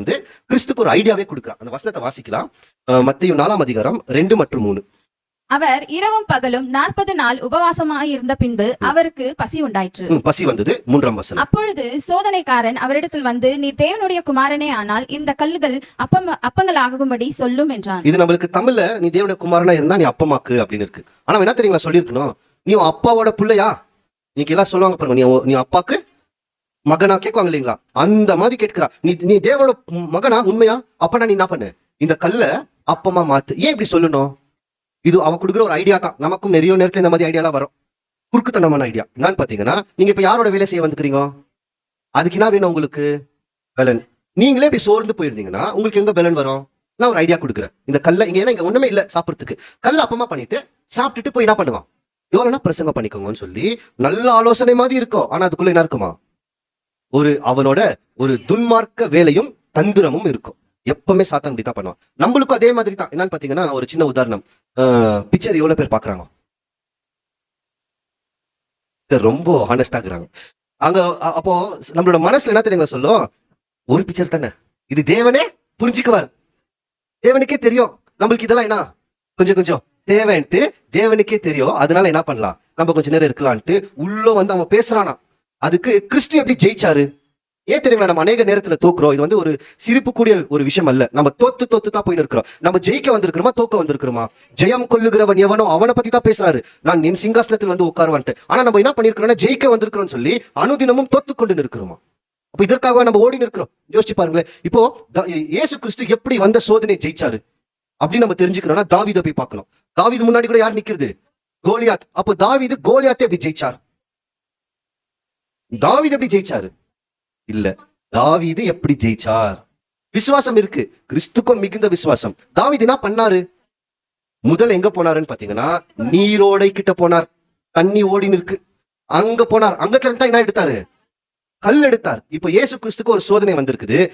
வந்து கிறிஸ்துக்கு ஒரு ஐடியாவே கொடுக்குறான் அந்த வசனத்தை வாசிக்கலாம். மத்திய நாலாம் அதிகாரம் ரெண்டு மற்றும் மூணு. அவர் இரவும் பகலும் நாற்பது நாள் உபவாசமாய் இருந்த பின்பு அவருக்கு பசி உண்டாயிற்று. பசி வந்தது. மூன்றாம் வசனம். அப்பொழுது சோதனைக்காரன் அவரிடத்தில் வந்து நீ தேவனுடைய குமாரனே ஆனால் இந்த கல்லுகள் அப்பம் அப்பங்களாகும்படி சொல்லும் என்றான். இது நம்மளுக்கு தமிழ்ல நீ தேவன குமாரனா இருந்தா நீ அப்பமாக்கு அப்படின்னு இருக்கு. ஆனா என்ன தெரியுங்களா சொல்லியிருக்கணும்? நீ அப்பாவோட பிள்ளையா? நீங்க எல்லாம் சொல்லுவாங்க பாருங்க. நீ நீ அப்பாக்கு மகனா கேட்குவாங்க இல்லைங்களா அந்த மாதிரி கேட்கிறா. நீ நீ தேவனோட மகனா உண்மையா? அப்பனா நீ என்ன பண்ணு? இந்த கல்ல அப்பமா மாத்து. ஏன் இப்படி சொல்லணும்? இது அவன் கொடுக்குற ஒரு ஐடியா தான். நமக்கும் நிறைய நேரத்துல இந்த மாதிரி ஐடியாலாம் வரும். குறுக்குத்தனமான ஐடியா என்னன்னு பாத்தீங்கன்னா நீங்க இப்ப யாரோட வேலை செய்ய வந்துக்கிறீங்க? அதுக்கு என்ன வேணும் உங்களுக்கு? பலன். நீங்களே இப்படி சோர்ந்து போயிருந்தீங்கன்னா உங்களுக்கு எங்க பலன் வரும்? நான் ஒரு ஐடியா கொடுக்குறேன். இந்த கல்ல இங்க ஏன்னா இங்க ஒண்ணுமே இல்ல சாப்பிட்றதுக்கு. கல்ல அப்பமா பண்ணிட்டு சாப்பிட்டுட்டு போய் என்ன பண்ணுவான்? எவ்வளவுனா பிரசங்கம் பண்ணிக்கோங்கன்னு சொல்லி நல்ல ஆலோசனை மாதிரி இருக்கும். ஆனா அதுக்குள்ள என்ன இருக்குமா? ஒரு அவனோட ஒரு துன்மார்க்க வேலையும் தந்திரமும் இருக்கும். எப்பவுமே சாத்தான் இப்படி தான் பண்ணுவான். நம்மளுக்கும் அதே மாதிரி தான் என்னன்னு பாத்தீங்கன்னா ஒரு சின்ன உதாரணம். பிக்சர் எவ்வளவு பேர் பாக்குறாங்க? ரொம்ப ஹானஸ்டா இருக்கிறாங்க. அங்க அப்போ நம்மளோட மனசுல என்ன தெரியுங்க சொல்லும்? ஒரு பிக்சர் தானே. இது தேவனே புரிஞ்சுக்குவார். தேவனுக்கே தெரியும். நம்மளுக்கு இதெல்லாம் என்ன? கொஞ்சம் கொஞ்சம் தேவைன்ட்டு தேவனுக்கே தெரியும். அதனால என்ன பண்ணலாம்? நம்ம கொஞ்சம் நேரம் இருக்கலான்ட்டு உள்ள வந்து அவன் பேசுறானா அதுக்கு கிறிஸ்து எப்படி ஜெயிச்சாரு? ஏன் தெரியுங்களா நம்ம அநேக நேரத்துல தோக்குறோம். இது வந்து ஒரு சிரிப்புக்கூடிய ஒரு விஷயம் அல்ல. நம்ம தோத்து தோத்து தான் போயின்னு இருக்கிறோம் நம்ம ஜெயிக்க வந்திருக்கிறோமா தோக்க வந்திருக்கிறோமா? ஜெயம் கொள்ளுகிறவன் எவனோ அவனை பத்தி தான் பேசுறாரு. நான் என் சிங்காசனத்தில் வந்து உட்காருவான்ட்டு ஆனா நம்ம என்ன பண்ணிருக்கிறோம்னா ஜெயிக்க வந்திருக்கிறோம்னு சொல்லி அனுதினமும் தோத்து கொண்டு நிற்கிறோமா? அப்ப இதற்காக நம்ம ஓடி நிற்கிறோம்? யோசிச்சு பாருங்களேன். இப்போ த- இயேசு கிறிஸ்து எப்படி வந்த சோதனை ஜெயிச்சாரு? அப்படின்னு நம்ம தெரிஞ்சுக்கிறோம்னா தாவீதை போய் பார்க்கணும். தாவிது முன்னாடி கூட யார் நிக்கிறது? கோலியாத். அப்போ தாவீது கோலியாத்தை எப்படி ஜெயிச்சார்? தாவிது எப்படி ஜெயிச்சாரு? இல்ல. தாவிது எப்படி ஜெயிச்சார்? விசுவாசம் இருக்கு. கிறிஸ்துக்கும் மிகுந்த விசுவாசம். தாவீது என்ன பண்ணாரு? முதல் எங்க போனாருன்னு பாத்தீங்கன்னா நீரோடை கிட்ட போனார். தண்ணி ஓடின்னு இருக்கு அங்க போனார். அங்கத்துல இருந்தா என்ன எடுத்தாரு? கல் எடுத்தார். இப்ப இயேசு கிறிஸ்துக்கு ஒரு சோதனை வந்திருக்குது.